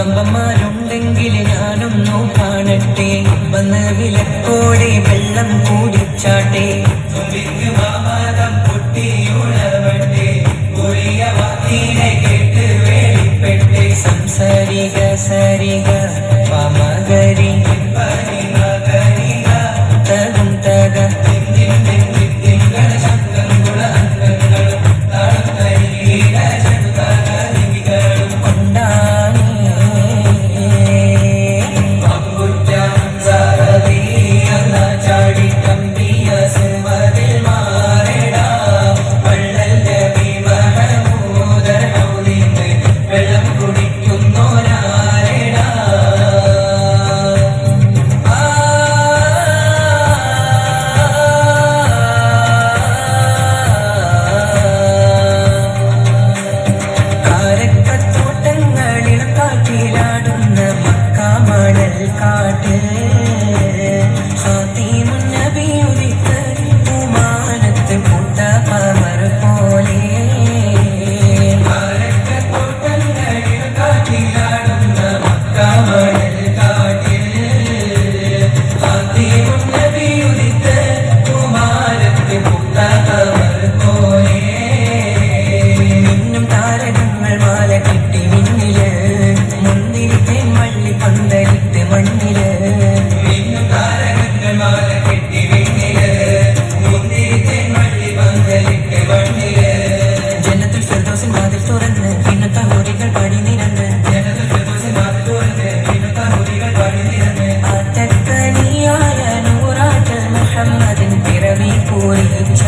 വമ്പന്മാരുണ്ടെങ്കിൽ ഞാനും നോക്കാനട്ടെ വന്ന് വിലക്കോടെ വെള്ളം കൂടിച്ചാട്ടെ. സംസാരിക സരിക പമകരി அதன் பிறவி கூறுகின்ற